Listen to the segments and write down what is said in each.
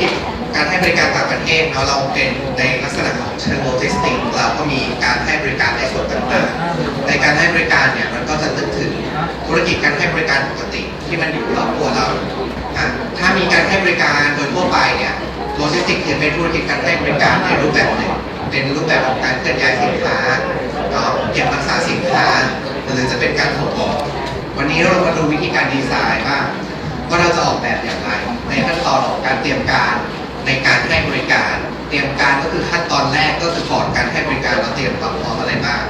กิจการให้บริการต่างประเทศเนาะเราเป็นในลักษณะของเชิงโลจิสติกส์เราก็มีการให้บริการในส่วนต่างๆ ในการให้บริการเนี่ยมันก็จะนึกถึงธุรกิจการให้บริการปกติที่มันอยู่รอบตัวเรา ถ้ามีการให้บริการโดยทั่วไปเนี่ยโลจิสติกส์ถือเป็นธุรกิจการให้บริการในรูปแบบหนึ่งเป็นรูปแบบของการเคลื่อนย้ายสินค้าเนาะเก็บรักษาสินค้าหรือจะเป็นการส่งออกวันนี้เรามาดูวิธีการดีไซน์บ้า ว่าเราจะออกแบบอย่างไรในขั้นตอนของการเตรียมการในการให้บริการ เตรียมการก็คือขั้นตอนแรกก็คือก่อนการให้บริการเราเตรียมความพร้อมอะไรบ้าง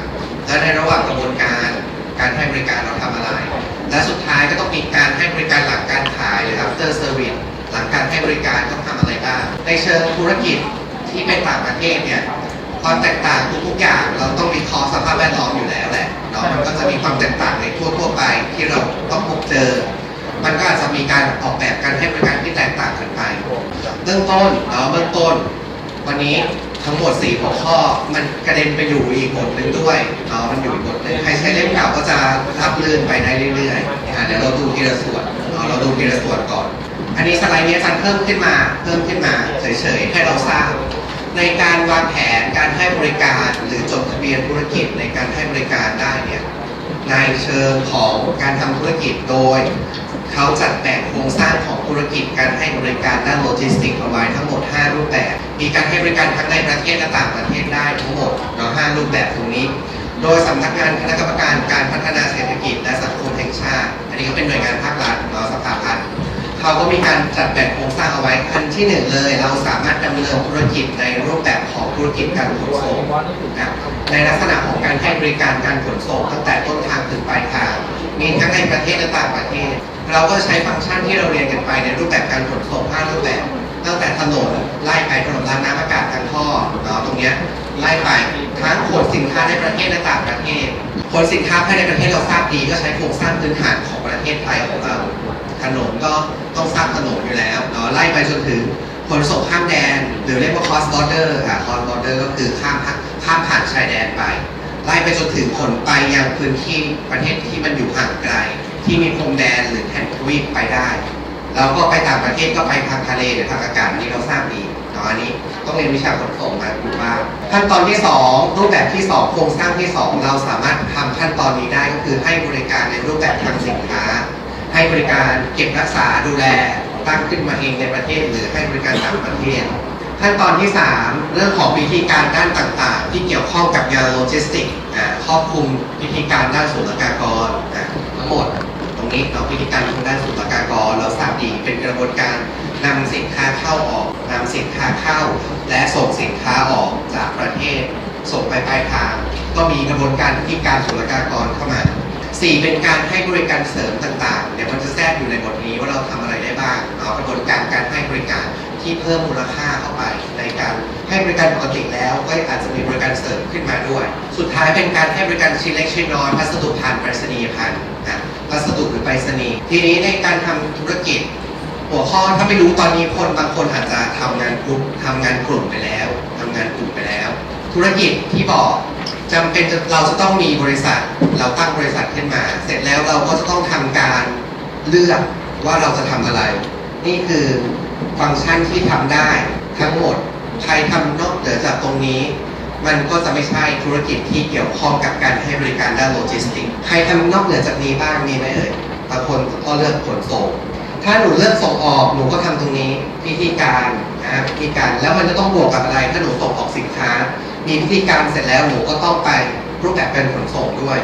และในระหว่างกระบวนการการให้บริการเราทำอะไร และสุดท้ายก็ต้องมีการให้บริการหลังการขายหรือ after service หลังการให้บริการต้องทำอะไรบ้าง ในเชิงธุรกิจที่เป็นต่างประเทศเนี่ยความแตกต่างทุกๆอย่างเราต้องวิเคราะห์สภาพแวดล้อมอยู่แล้วแหละเนาะมันก็จะมีความแตกต่างในทั่วๆไปที่เราต้องพบเจอ มันก็อาจจะมีการออกแบบการให้บริการที่แตกต่างกันไป เบื้องต้นเนาะเบื้องต้น วันนี้ทั้งหมด4หัวข้อ มันกระเด็นไปอยู่อีกบทหนึ่งด้วยเนาะมันอยู่อีกบทหนึ่งใครใช้เล่มเก่าก็จะรับลื่นไปได้เรื่อยๆอะเดี๋ยวเราดูทีละส่วนเนาะเราดูทีละส่วนก่อน อันนี้สไลด์นี้อาจารย์เพิ่มขึ้นมา เพิ่มขึ้นมาเฉยๆให้เราทราบในการวางแผนการให้บริการหรือจดทะเบียนธุรกิจในการให้บริการได้เนี่ยในเชิงของการทำธุรกิจโดย เขาจัดแบ่งโครงสร้างของธุรกิจการให้บริการด้านโลจิสติกส์เอาไว้ทั้งหมด 5 รูปแบบ มีการให้บริการทั้งในประเทศและต่างประเทศได้ทั้งหมดเนาะ5รูปแบบตรงนี้ โดยสำนักงานคณะกรรมการการพัฒนาเศรษฐกิจและสังคมแห่งชาติ อันนี้ก็เป็นหน่วยงานภาครัฐเนาะสภาพัฒน์เขาก็มีการจัดแบ่งโครงสร้างเอาไว้อันที่หนึ่งเลย เราสามารถดำเนินธุรกิจในรูปแบบของธุรกิจการขนส่งนะในลักษณะของการให้บริการการขนส่งตั้งแต่ต้นทางถึงปลายทางมีทั้งในประเทศและต่างประเทศ เราก็ใช้ฟังก์ชันที่เราเรียนกันไปในรูปแบบการขนส่ง5รูปแบบ ตั้งแต่ถนนไล่ไปถนนรางน้ำอากาศทางท่อตรงนี้ไล่ไปทั้งขนสินค้าในประเทศและต่างประเทศขนสินค้าภายในประเทศเราทราบดีก็ใช้โครงสร้างพื้นฐานของประเทศไทยของเราถนนก็ต้องสร้างถนนอยู่แล้วเนาะไล่ไปจนถึงขนส่งข้ามแดน หรือเรียกว่า cross border ค่ะ cross border ก็คือข้ามข้ามผ่านชายแดนไป ไล่ไปจนถึงขนไปยังพื้นที่ประเทศที่มันอยู่ห่างไกล ที่มีพรมแดนหรือแผ่นทวีปไปได้แล้วก็ไปต่างประเทศก็ไปทางทะเลหรือทางอากาศอันนี้เราทราบดีเนาะอันนี้ต้องเรียนวิชาขนส่งมาดูบ้าขั้นตอนที่ 2 รูปแบบที่ 2 โครงสร้างที่ 2 เราสามารถทำขั้นตอนนี้ได้ก็คือให้บริการในรูปแบบทางสินค้า ให้บริการเก็บรักษาดูแลตั้งขึ้นมาเองในประเทศหรือให้บริการต่างประเทศขั้นตอนที่ 3 เรื่องของพิธีการด้านต่างๆ ที่เกี่ยวข้องกับงานโลจิสติกครอบคลุมพิธีการด้านศุลกากรอ่าทั้งหมด งนี้เราพิธีการทางด้านศุลกากรเราทราบดีเป็นกระบวนการนำสินค้าเข้าออกนำสินค้าเข้า และส่งสินค้าออกจากประเทศ ส่งไปปลายทางก็มีกระบวนการพิธีการศุลกากรเข้ามาสี่เป็นการให้บริการเสริมต่างๆ เดี๋ยวมันจะแทรกอยู่ในบทนี้ว่าเราทำอะไรได้บ้างเอากระบวนการการให้บริการที่เพิ่มมูลค่าเข้าไปในการให้บริการปกติแล้วก็อาจจะมีบริการเสริมขึ้นมาด้วย สุดท้ายเป็นการให้บริการชิ้นเล็กชิ้นน้อยพัสดุผ่านไปรษณียพันธ์ พัสดุหรือไปรษณีย์ทีนี้ในการทำธุรกิจ หัวข้อถ้าไม่รู้ตอนนี้คนบางคนอาจจะทำงานกลุ่มทำงานกลุ่มไปแล้วทำงานกลุ่มไปแล้ว ธุรกิจที่บอกจำเป็นเราจะต้องมีบริษัท เราตั้งบริษัทขึ้นมา เสร็จแล้วเราก็จะต้องทำการเลือกว่าเราจะทำอะไร นี่คือฟังก์ชันที่ทำได้ทั้งหมดใครทำนอกเหนือจากตรงนี้ มันก็จะไม่ใช่ธุรกิจที่เกี่ยวข้องกับการให้บริการด้านโลจิสติกส์ใครทำนอกเหนือจากนี้บ้างมีไหมเอ่ยบางคนก็เลือกขนส่ง ถ้าหนูเลือกส่งออก หนูก็ทำตรงนี้พิธีการนะพิธีการแล้วมันจะต้องบวกกับอะไร ถ้าหนูส่งออกสินค้า มีพิธีการเสร็จแล้วหนูก็ต้องไปรูปแบบเป็นขนส่งด้วย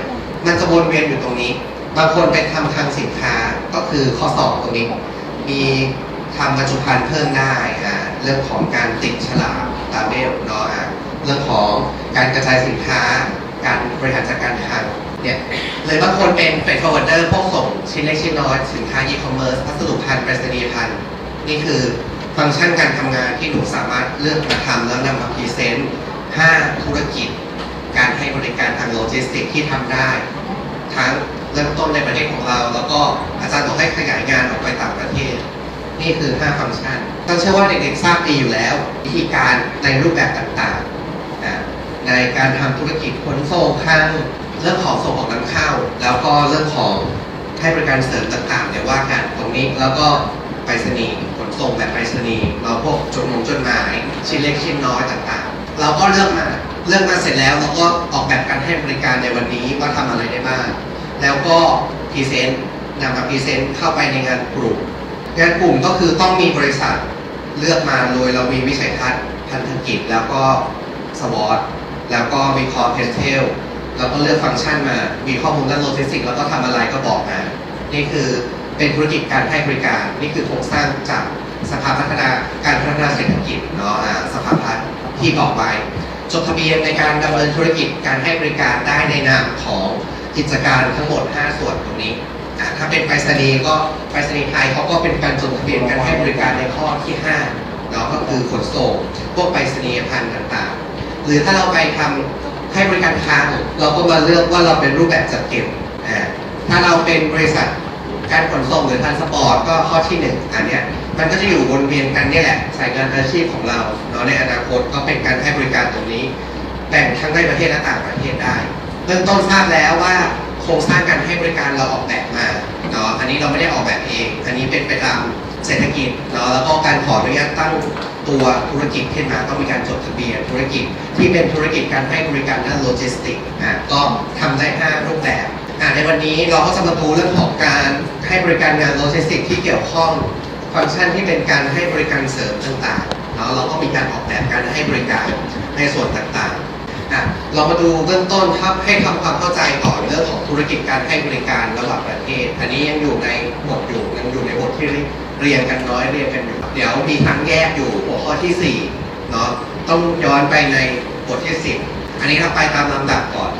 มันจะวนเวียนอยู่ตรงนี้ บางคนไปทำทางสินค้าก็คือข้อสอบตรงนี้ มีทำบรรจุภัณฑ์เพิ่มได้อ่าเรื่องของการติดฉลากตามเบลเนาะอะ เรื่องของการกระจายสินค้า การบริหารจัดการทางเนี่ยหรือบางคนเป็นเฟรดฟอร์เดอร์พวกส่งชิ้นเล็กชิ้นน้อยสินค้าอีคอมเมิร์ซพัสดุพันธ์ไปรษณียพันธ์นี่คือฟังก์ชันการทำงานที่หนูสามารถเลือกมาทำแล้วนำมาพรีเซนต์5ธุรกิจ การให้บริการทางโลจิสติกส์ที่ทำได้ ทั้งเริ่มต้นในประเทศของเรา แล้วก็อาจารย์บอกให้ขยายงานออกไปต่างประเทศ นี่คือ 5 ฟังก์ชันต้องเชื่อว่าเด็กๆทราบดีอยู่แล้ว วิธีการในรูปแบบต่างๆ ในการทำธุรกิจขนส่งทางเรื่องของส่งออกนำเข้า แล้วก็เรื่องของให้บริการเสริมต่างๆเนี่ยว่ากันตรงนี้แล้วก็ไปรษณีย์ขนส่งแบบไปรษณีย์เราพวกจดหมงจดหมายชิ้นเล็กชิ้นน้อยต่างๆ เราก็เลือกมาเลือกมาเสร็จแล้วเราก็ออกแบบการให้บริการในวันนี้ว่าทำอะไรได้บ้างแล้วก็พรีเซนต์นำมาพรีเซนต์เข้าไปในงานกลุ่มงานกลุ่มก็คือต้องมีบริษัทเลือกมาโดยเรามีวิสัยทัศน์พันธกิจแล้วก็สวอต แล้วก็วิเคราะห์เพสเทลแล้วก็เลือกฟังก์ชันมา มีข้อมูลด้านโลจิสติกแล้วก็ทำอะไรก็บอกมา นี่คือเป็นธุรกิจการให้บริการ นี่คือโครงสร้างจากสภาพัฒนาการพัฒนาเศรษฐกิจเนาะสภาพัฒน์ที่บอกไว้จดทะเบียนในการดำเนินธุรกิจการให้บริการได้ในนามของกิจการทั้งหมด 5 ส่วนตรงนี้ ถ้าเป็นไปรษณีย์ก็ไปรษณีย์ไทยเขาก็เป็นการจดทะเบียนการให้บริการในข้อที่5เนาะก็คือขนส่งพวกไปรษณียพันธ์ต่างๆ หรือถ้าเราไปทำให้บริการทางเราก็มาเลือกว่าเราเป็นรูปแบบจัดเก็บถ้าเราเป็นบริษัทการขนส่งหรือทานสปอร์ตก็ข้อที่หนึ่งอันเนี้ยมันก็จะอยู่วนเวียนกันนี่แหละสายงานอาชีพของเราเนาะในอนาคตก็เป็นการให้บริการตรงนี้แบ่งทั้งในประเทศและต่างประเทศได้เบื้องต้นทราบแล้วว่าโครงสร้างการให้บริการเราออกแบบมาเนาะอันนี้เราไม่ได้ออกแบบเอง อันนี้เป็นไปตามเศรษฐกิจเนาะแล้วก็การขออนุญาตตั้ง ตัวธุรกิจขึ้นมาต้องมีการจดทะเบียนธุรกิจที่เป็นธุรกิจการให้บริการด้านโลจิสติกส์อะก็ทำได้ห้ารูปแบบอะในวันนี้เราก็จะมาดูเรื่องของการให้บริการงานโลจิสติกส์ที่เกี่ยวข้องฟังก์ชันที่เป็นการให้บริการเสริมต่างๆเนาะเราก็มีการออกแบบการให้บริการในส่วนต่างๆอะเรามาดูเบื้องต้นครับให้ทำความเข้าใจก่อนเรื่องของธุรกิจการให้บริการระหว่างประเทศ อันนี้ยังอยู่ในบทอยู่ยังอยู่ในบทที่เรียนกันน้อยเรียนกันอยู่ เดี๋ยวมีทั้งแยกอยู่หัวข้อที่สี่เนาะต้องย้อนไปในบทที่สิบอันนี้เราไปตามลำดับก่อน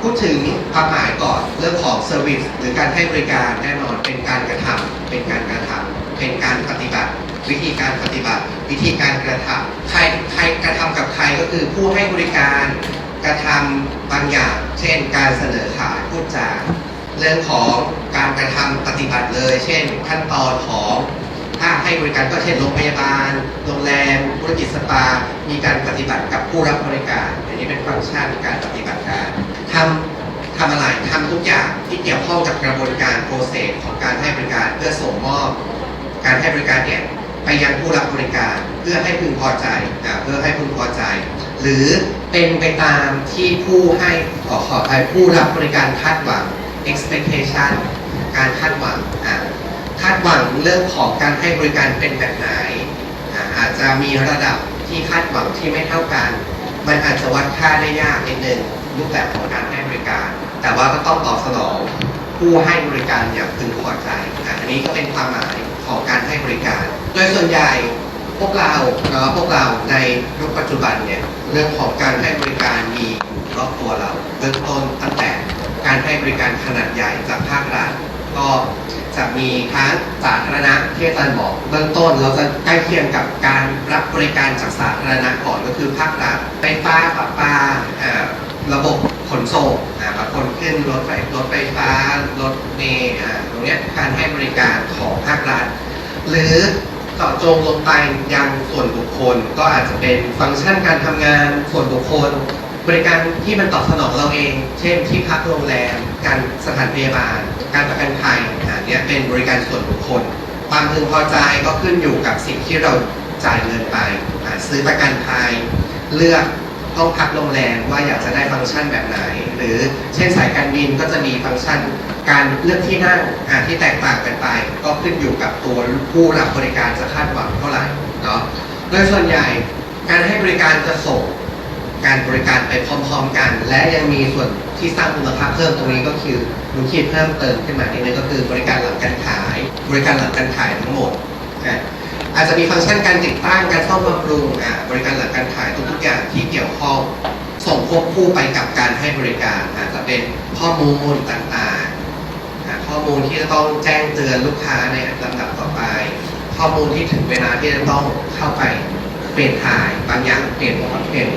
พูดถึงความหมายก่อนเรื่องของเซอร์วิสหรือการให้บริการแน่นอนเป็นการกระทำเป็นการกระทำเป็นการปฏิบัติ วิธีการปฏิบัติ วิธีการกระทำใครใครกระทำกับใครก็คือผู้ให้บริการกระทำบางอย่าง เช่น การเสนอขายพูดจาเรื่องของการกระทำปฏิบัติเลย เช่น ขั้นตอนของ ถ้าให้บริการก็เช่นโรงพยาบาล โรงแรม ธุรกิจสปา มีการปฏิบัติกับผู้รับบริการ อันนี้เป็นฟังก์ชันการปฏิบัติการทำทำอะไรทำทุกอย่างที่เกี่ยวข้องกับกระบวนการโปรเซสของการให้บริการเพื่อส่งมอบ การให้บริการเนี่ยไปยังผู้รับบริการเพื่อให้พึงพอใจเพื่อให้พึงพอใจ หรือเป็นไปตามที่ผู้ให้ขอขอภัยผู้รับบริการคาดหวัง expectation การคาดหวัง คาดหวังเรื่องของการให้บริการเป็นแบบไหน อาจจะมีระดับที่คาดหวังที่ไม่เท่ากัน มันอาจจะวัดค่าได้ยากนิดนึงรูปแบบของการให้บริการ แต่ว่าก็ต้องตอบสนอง ผู้ให้บริการอย่างพึงพอใจอันนี้ก็เป็นความหมายของการให้บริการ โดยส่วนใหญ่พวกเราเนาพวกเราในยุคปัจจุบันเนี่ยเรื่องของการให้บริการมีรอบตัวเราเริ่มต้นตั้งแต่การให้บริการขนาดใหญ่จากภาครัฐก็ จะมีทั้งสาธารณะที่อาจารย์บอกเบื้องต้นเราจะใกล้เคียงกับการรับบริการจากสาธารณะก่อนก็คือภาครัฐไฟฟ้าประปาระบบขนส่งบางคนขึ้นรถไฟรถไฟฟ้ารถเมล์อ่าตรงนี้การให้บริการของภาครัฐ หรือเจาะจงลงไปยังส่วนบุคคล ก็อาจจะเป็นฟังก์ชันการทำงานส่วนบุคคล บริการที่มันตอบสนองเราเอง เช่น ที่พักโรงแรม การสถานพยาบาล การประกันภัยอันเนี้ยเป็นบริการส่วนบุคคล ความพึงพอใจก็ขึ้นอยู่กับสิ่งที่เราจ่ายเงินไปอ่าซื้อประกันภัย เลือกห้องพักโรงแรมว่าอยากจะได้ฟังก์ชันแบบไหน หรือเช่นสายการบินก็จะมีฟังก์ชัน การเลือกที่นั่งอ่าที่แตกต่างกันไป ก็ขึ้นอยู่กับตัวผู้รับบริการจะคาดหวังเท่าไหร่เนาะโดยส่วนใหญ่การให้บริการจะส่ง การบริการไปพร้อมๆกัน และยังมีส่วนที่สร้างมูลค่าเพิ่มตรงนี้ก็คือหนูคิดเพิ่มเติมขึ้นมานิดนึงก็คือบริการหลังการขาย บริการหลังการขายทั้งหมดอะอาจจะมีฟังก์ชันการติดตั้งการซ่อมบำรุงอะบริการหลังการขายทุกๆอย่างที่เกี่ยวข้องส่งควบคู่ไปกับการให้บริการอาจจะเป็นข้อมูลต่างๆ ข้อมูลที่จะต้องแจ้งเตือนลูกค้าในลำดับต่อไป ข้อมูลที่ถึงเวลาที่จะต้องเข้าไปเปลี่ยนถ่ายบางอย่างเปลี่ยนเปลี่ยน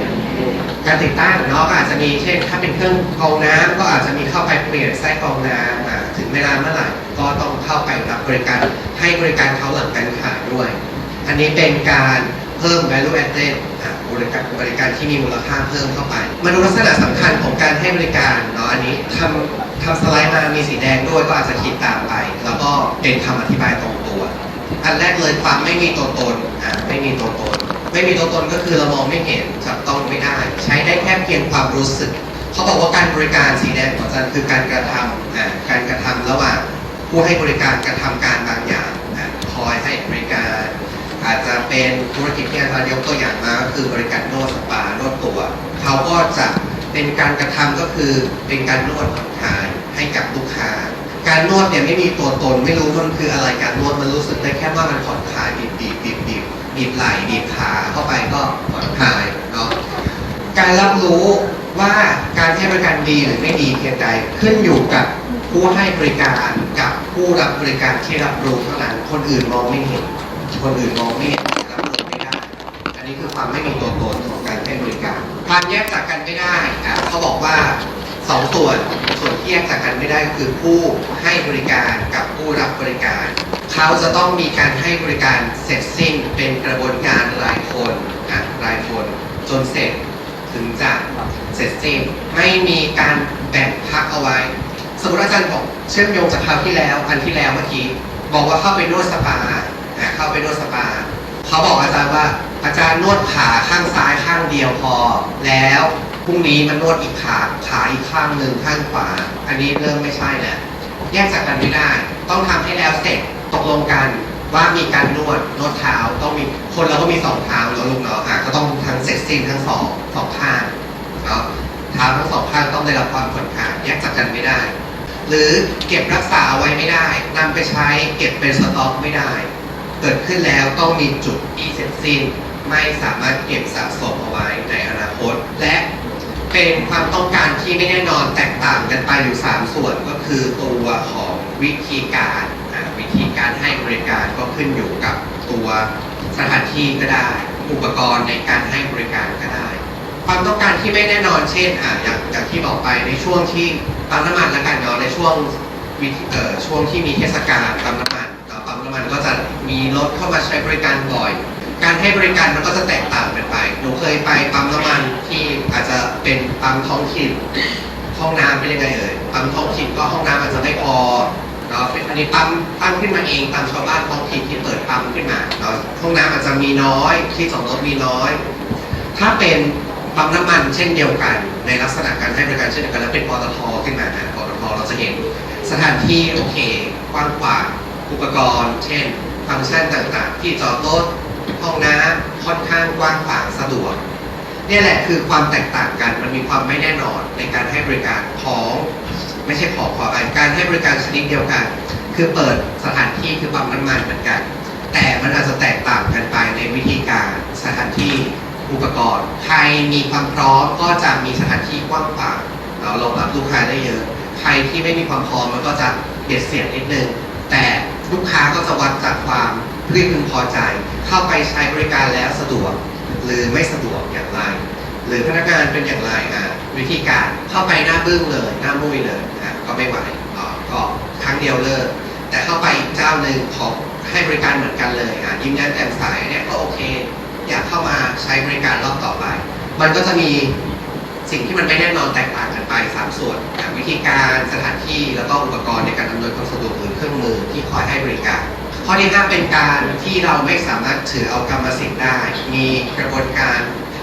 การติดตั้งเนาะก็อาจจะมีเช่น ถ้าเป็นเครื่องกรองน้ำก็อาจจะมีเข้าไปเปลี่ยนไส้กรองน้ำถึงเวลาเมื่อไหร่ก็ต้องเข้าไปรับบริการให้บริการเขาหลังการขายด้วย อันนี้เป็นการเพิ่ม value added บริการบริการที่มีมูลค่าเพิ่มเข้าไป มาดูลักษณะสำคัญของการให้บริการเนาะอันนี้ทำทำสไลด์มามีสีแดงด้วยก็อาจจะขีดตามไป แล้วก็เป็นคำอธิบายตรงตัว อันแรกเลยความไม่มีตัวตนอะไม่มีตัวตน ไม่มีตัวตนก็คือเรามองไม่เห็นจับต้องไม่ได้ ใช้ได้แค่เพียงความรู้สึก เขาบอกว่าการบริการสีแดงของจารย์คือการกระทำอะการกระทำระหว่างผู้ให้บริการกระทำการบางอย่างอะคอยให้บริการ อาจจะเป็นธุรกิจที่อาจารย์ยกตัวอย่างมาก็คือบริการนวดสปานวดตัว เขาก็จะเป็นการกระทำก็คือเป็นการนวดผ่อนคลายให้กับลูกค้า การนวดเนี่ยไม่มีตัวตนไม่รู้มันคืออะไรการนวดมันรู้สึกได้แค่ว่ามันผ่อนคลายบี บีบไหล่บีบขาเข้าไปก็ผ่อนคลายเนาะการรับรู้ว่าการให้บริการดีหรือไม่ดีเพียงใดขึ้นอยู่กับผู้ให้บริการกับผู้รับบริการที่รับรู้เท่านั้นคนอื่นมองไม่เห็น คนอื่นมองไม่เห็นรับรู้ไม่ได้ อันนี้คือความไม่มีตัวตนของการให้บริการความแยกจากกันไม่ได้เขาบอกว่า สองส่วนส่วนที่แยกจากกันไม่ได้ก็คือผู้ให้บริการกับผู้รับบริการ เขาจะต้องมีการให้บริการเสร็จสิ้นเป็นกระบวนการรายคนอะรายคนจนเสร็จถึงจะเสร็จสิ้นไม่มีการแบ่งพักเอาไว้ สมมติอาจารย์บอกเชื่อมโยงจากคราวที่แล้วอันที่แล้วเมื่อกี้บอกว่าเข้าไปนวดสปาอะเข้าไปนวดสปาเขาบอกอาจารย์ว่าอาจารย์นวดขาข้างซ้ายข้างเดียวพอแล้ว พรุ่งนี้มันนวดอีกขาขาอีกข้างหนึ่งข้างขวา อันนี้เริ่มไม่ใช่แล้วแยกจากกันไม่ได้ ต้องทำให้แล้วเสร็จตกลงกันว่ามีการนวดนวดเท้าต้องมีคนเราก็มีสองเท้าเนาะลูกเนาะอะก็ต้องทั้งเสร็จสิ้นทั้งสองสองข้างเนาะเท้าทั้งสองข้างต้องได้รับความผ่อนคลายแยกจากกันไม่ได้ หรือเก็บรักษาไว้ไม่ได้นำไปใช้เก็บเป็นสต็อกไม่ได้ เกิดขึ้นแล้วต้องมีจุดที่เสร็จสิ้นไม่สามารถเก็บสะสมเอาไว้ในอนาคต และ เป็นความต้องการที่ไม่แน่นอนแตกต่างกันไปอยู่ 3 ส่วนก็คือตัวของวิธีการวิธีการให้บริการก็ขึ้นอยู่กับตัวสถานที่ก็ได้ อุปกรณ์ในการให้บริการก็ได้ ความต้องการที่ไม่แน่นอนเช่นอะอย่างอย่างที่บอกไปในช่วงที่ปั๊มน้ำมันและกันเนาะในช่วงวีเอ่อช่วงที่มีเทศกาลปั๊มน้ำมันปั๊มน้ำมันก็จะมีรถเข้ามาใช้บริการบ่อย การให้บริการมันก็จะแตกต่างกันไป หนูเคยไปปั๊มน้ำมันที่อาจจะเป็นปั๊มท้องถิ่น ห้องน้ำเป็นยังไงเอ่ย ปั๊มท้องถิ่นก็ห้องน้ำอาจจะไม่พอเนาะเป็นอันนี้ปั๊มตั้งขึ้นมาเองตามชาวบ้านท้องถิ่นที่เปิดปั๊มขึ้นมาเนาะห้องน้ำอาจจะมีน้อย ที่จอดรถมีน้อย ถ้าเป็นปั๊มน้ำมันเช่นเดียวกัน ในลักษณะการให้บริการเช่นเดียวกันแล้วเป็นปตทขึ้นมานะปตทเราจะเห็นสถานที่โอเคกว้างขวางอุปกรณ์ เช่น ฟังก์ชันต่างๆ ที่จอดรถ ห้องน้ำค่อนข้างกว้างขวางสะดวกเนี่ยแหละคือความแตกต่างกันมันมีความไม่แน่นอนในการให้บริการของไม่ใช่ของขอไปการให้บริการชนิดเดียวกัน คือเปิดสถานที่คือปั๊มน้ำมันเหมือนกัน แต่มันอาจจะแตกต่างกันไปในวิธีการสถานที่อุปกรณ์ใครมีความพร้อมก็จะมีสถานที่กว้างขวางเรารองรับลูกค้าได้เยอะ ใครที่ไม่มีความพร้อมมันก็จะเบียดเสียดนิดนึงแต่ลูกค้าก็จะวัดจากความพึงพอใจ เข้าไปใช้บริการแล้วสะดวก หรือไม่สะดวกอย่างไร หรือพนักงานเป็นอย่างไรอะวิธีการเข้าไปหน้าบึ้งเลยหน้ามุ้ยเลยอะก็ไม่ไหวอะก็ครั้งเดียวเลิกแต่เข้าไปอีกเจ้าหนึ่งของให้บริการเหมือนกันเลยอะยิ้มแย้มแจ่มใสเนี่ยก็โอเค อยากเข้ามาใช้บริการรอบต่อไป มันก็จะมีสิ่งที่มันไม่แน่นอนแตกต่างกันไปสามส่วนอะวิธีการสถานที่แล้วก็อุปกรณ์ในการอำนวยความสะดวกหรือเครื่องมือที่คอยให้บริการ ข้อที่ห้าเป็นการที่เราไม่สามารถถือเอากรรมสิทธิ์ได้ มีกระบวนการ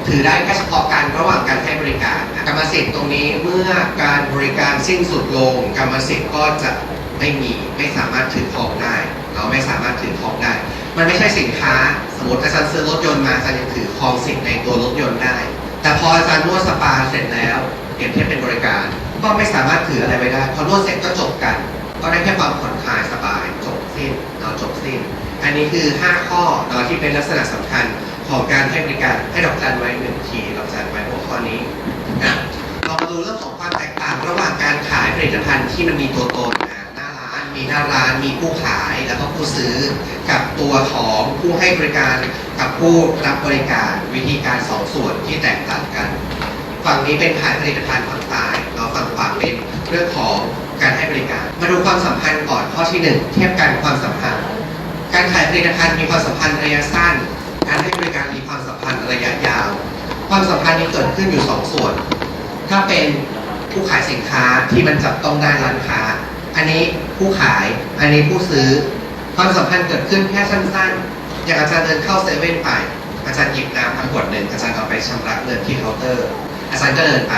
ถือได้แค่เฉพาะการระหว่างการให้บริการกรรมสิทธิ์ตรงนี้เมื่อการบริการสิ้นสุดลง กรรมสิทธิ์ก็จะไม่มีไม่สามารถถือครองได้ เราไม่สามารถถือครองได้ มันไม่ใช่สินค้าสมมติอาจารย์ซื้อรถยนต์มาอาจารย์ยังถือครองสิทธิ์ในตัวรถยนต์ได้ แต่พออาจารย์นวดสปาเสร็จแล้วเปรียบเทียบเป็นบริการ ก็ไม่สามารถถืออะไรไว้ได้พอนวดเสร็จก็จบกัน ก็ได้แค่ความผ่อนคลายสบายจบสิ้นเราจบสิ้ นี้คือ 5 ข้อเนาะที่เป็นลักษณะสำคัญของการให้บริการให้ดอกจันไว้หนึ่งทีดอกจันไว้หัวข้อนี้นะเรามาดูเรื่องของความแตกต่างระหว่างการขายผลิตภัณฑ์ที่มันมีตัวตนนะหน้าร้านมีหน้าร้านมีผู้ขายแล้วก็ผู้ซื้อกับตัวของผู้ให้บริการกับผู้รับบริการวิธีการสองส่วนที่แตกต่างกัน ฝั่งนี้เป็นขายผลิตภัณฑ์ฝั่งซ้ายเราฝั่งขวาเป็นเรื่องของการให้บริการ มาดูความสัมพันธ์ก่อนข้อที่หนึ่งเทียบกันความสัมพันธ์ การขายผลิตภัณฑ์มีความสัมพันธ์ระยะสั้น การให้บริการมีความสัมพันธ์ระยะยาว ความสัมพันธ์นี้เกิดขึ้นอยู่สองส่วน ถ้าเป็นผู้ขายสินค้าที่มันจับต้องได้ร้านค้า อันนี้ผู้ขายอันนี้ผู้ซื้อ ความสัมพันธ์เกิดขึ้นแค่สั้นๆ อย่างอาจารย์เดินเข้าเซเว่นไป อาจารย์หยิบน้ำมาขวดหนึ่งอาจารย์เอาไปชำระเงินที่เคาน์เตอร์ อาจารย์ก็เดินไป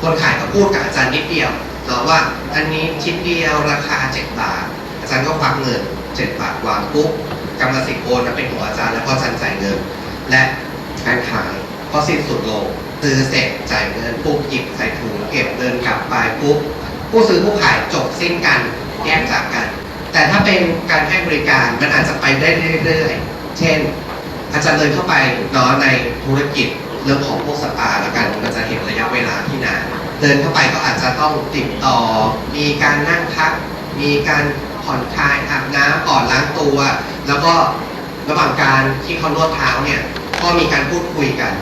คนขายก็พูดกับอาจารย์นิดเดียวเนาะว่าอันนี้ชิ้นเดียวราคา 7 บาท อาจารย์ก็ควักเงิน 7บาทวางปุ๊บกรรมสิทธิ์โอนมาเป็นของอาจารย์แล้วก็อจารย์จ่ายเงิน และการขายก็สิ้นสุดลงซื้อเสร็จจ่ายเงินปุ๊บหยิบใส่ถุงเก็บเดินกลับไปปุ๊บผู้ซื้อผู้ขายจบสิ้นกันแยกจากกัน แต่ถ้าเป็นการให้บริการมันอาจจะไปได้เรื่อยๆ เช่น อาจารย์เดินเข้าไปเนาะในธุรกิจเรื่องของพวกสปาแล้วกันมันจะเห็นระยะเวลาที่นานเดินเข้าไปก็อาจจะต้องติดต่อ มีการนั่งพัก มีการ ผ่อนคลายอาบน้ำก่อนล้างตัว แล้วก็ระหว่างการที่เขานวดเท้าเนี่ยก็มีการพูดคุยกัน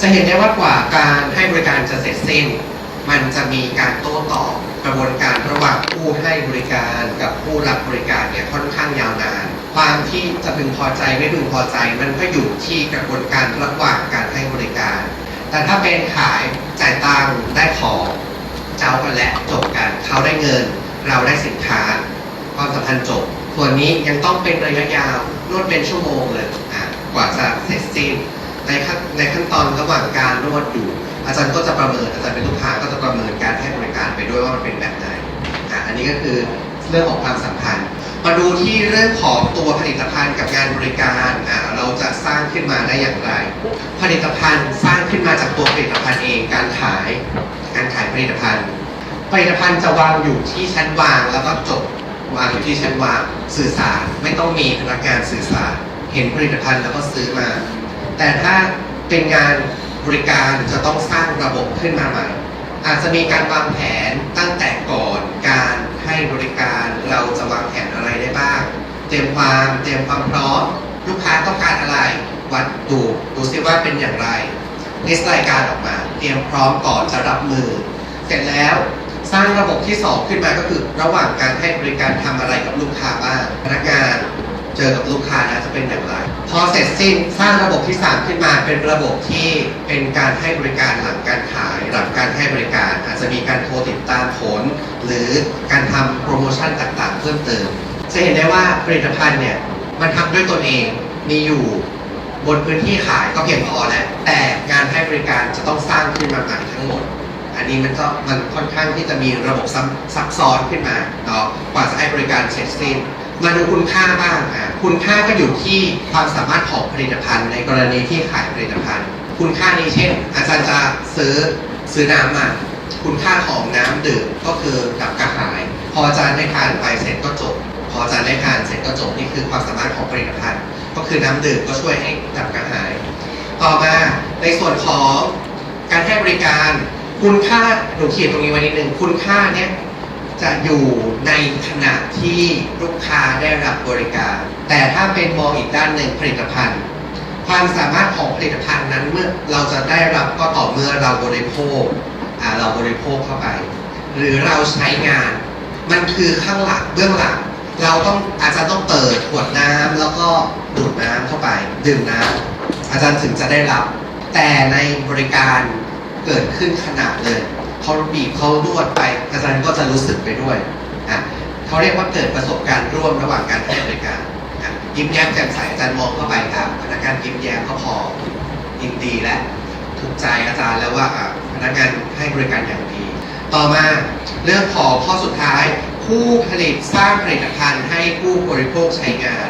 จะเห็นได้ว่ากว่าการให้บริการจะเสร็จสิ้น มันจะมีการโต้ตอบกระบวนการระหว่างผู้ให้บริการกับผู้รับบริการเนี่ยค่อนข้างยาวนานความที่จะพึงพอใจไม่พึงพอใจ มันก็อยู่ที่กระบวนการระหว่างการให้บริการ แต่ถ้าเป็นขายจ่ายตังได้ของเจ้ากันและจบกันเขาได้เงิน เราได้สินค้า ความสัมพันธ์จบ ส่วนนี้ยังต้องเป็นระยะยาวนวดเป็นชั่วโมงเลยอะกว่าจะเสร็จสิ้นในขั้นในขั้นตอนระหว่างการนวดอยู่ อาจารย์ก็จะประเมินอาจารย์เป็นลูกค้าก็จะประเมินการให้บริการไปด้วยว่ามันเป็นแบบไหนอะอันนี้ก็คือเรื่องของความสัมพันธ์ มาดูที่เรื่องของตัวผลิตภัณฑ์กับงานบริการอะเราจะสร้างขึ้นมาได้อย่างไร ผลิตภัณฑ์สร้างขึ้นมาจากตัวผลิตภัณฑ์เองการขาย การขายผลิตภัณฑ์ผลิตภัณฑ์จะวางอยู่ที่ชั้นวางแล้วก็จบ วางอยู่ที่ชั้นวางสื่อสารไม่ต้องมีพนักงานสื่อสาร เห็นผลิตภัณฑ์แล้วก็ซื้อมา แต่ถ้าเป็นงานบริการจะต้องสร้างระบบขึ้นมาใหม่อาจจะมีการวางแผนตั้งแต่ก่อนการให้บริการเราจะวางแผนอะไรได้บ้าง เตรียมความเตรียมความพร้อม ลูกค้าต้องการอะไร วัดดูดูซิว่าเป็นอย่างไรลิสต์รายการออกมา เตรียมพร้อมก่อนจะรับมือ เสร็จแล้ว สร้างระบบที่สองขึ้นมาก็คือ ระหว่างการให้บริการทำอะไรกับลูกค้าบ้างพนักงานเจอกับลูกค้าแล้วจะเป็นอย่างไร พอเสร็จสิ้นสร้างระบบที่ 3 ขึ้นมาเป็นระบบที่เป็นการให้บริการหลังการขาย หลังการให้บริการ อาจจะมีการโทรติดตามผล หรือการทำโปรโมชั่นต่างๆ เพิ่มเติม จะเห็นได้ว่าผลิตภัณฑ์เนี่ยมันทำด้วยตนเองมีอยู่บนพื้นที่ขายก็เพียงพอแล้วแต่งานให้บริการจะต้องสร้างขึ้นมาใหม่ทั้งหมด อันนี้มันก็มันค่อนข้างที่จะมีระบบซับซับซ้อนขึ้นมาเนาะกว่าจะให้บริการเสร็จสิ้นมาดูคุณค่าบ้างอะคุณค่าก็อยู่ที่ความสามารถของผลิตภัณฑ์ ในกรณีที่ขายผลิตภัณฑ์ คุณค่านี้เช่น อาจารย์จะซื้อซื้อน้ำมาคุณค่าของน้ำดื่มก็คือดับกระหาย พออาจารย์ได้ทานไปเสร็จก็จบ พออาจารย์ได้ทานเสร็จก็จบนี่คือความสามารถของผลิตภัณฑ์ ก็คือน้ำดื่มก็ช่วยให้ดับกระหาย ต่อมาในส่วนของการให้บริการ คุณค่าหนูเขียนตรงนี้ไว้นิดนึงคุณค่าเนี้ยจะอยู่ในขณะที่ลูกค้าได้รับบริการ แต่ถ้าเป็นมองอีกด้านหนึ่งผลิตภัณฑ์ ความสามารถของผลิตภัณฑ์นั้นเมื่อเราจะได้รับก็ต่อเมื่อเราบริโภคเราบริโภคเข้าไป หรือเราใช้งาน มันคือข้างหลังเบื้องหลัง เราต้องอาจารย์ต้องเปิดขวดน้ำแล้วก็ดูดน้ำเข้าไป ดื่มน้ำอาจารย์ถึงจะได้รับ แต่ในบริการ เกิดขึ้นขนาดเลยเขาบีบเขานวดไปอาจารย์ก็จะรู้สึกไปด้วยอะเขาเรียกว่าเกิดประสบการณ์ร่วมระหว่างการให้บริการอะยิ้มแย้มแจ่มใสอาจารย์มองเข้าไปครับพนักงานยิ้มแย้มก็พอยินดีและถูกใจอาจารย์แล้วว่าอะพนักงานให้บริการอย่างดี ต่อมาเรื่องของข้อสุดท้าย ผู้ผลิตสร้างผลิตภัณฑ์ให้ผู้บริโภคใช้งาน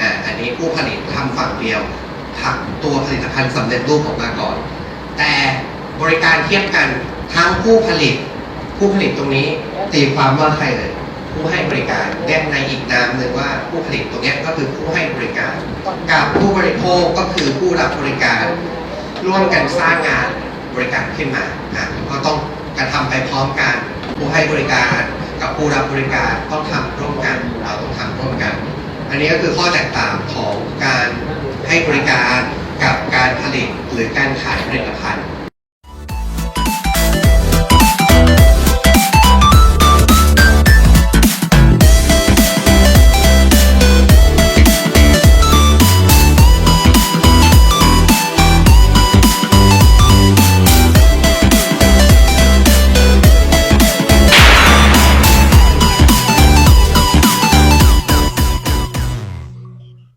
อ่าอันนี้ผู้ผลิตทำฝั่งเดียวทำตัวผลิตภัณฑ์สำเร็จรูปออกมาก่อน แต่ บริการเทียบกันทั้งผู้ผลิต ผู้ผลิตตรงนี้ตีความว่าใครเลย ผู้ให้บริการเรียกในอีกนามหนึ่งว่าผู้ผลิตตรงนี้ก็คือผู้ให้บริการ กับผู้บริโภคก็คือผู้รับบริการ ร่วมกันสร้างงานบริการขึ้นมาอะก็ต้องกระทำไปพร้อมกัน ผู้ให้บริการกับผู้รับบริการต้องทำร่วมกันเราต้องทำร่วมกัน อันนี้ก็คือข้อแตกต่างของการให้บริการกับการผลิตหรือการขายผลิตภัณฑ์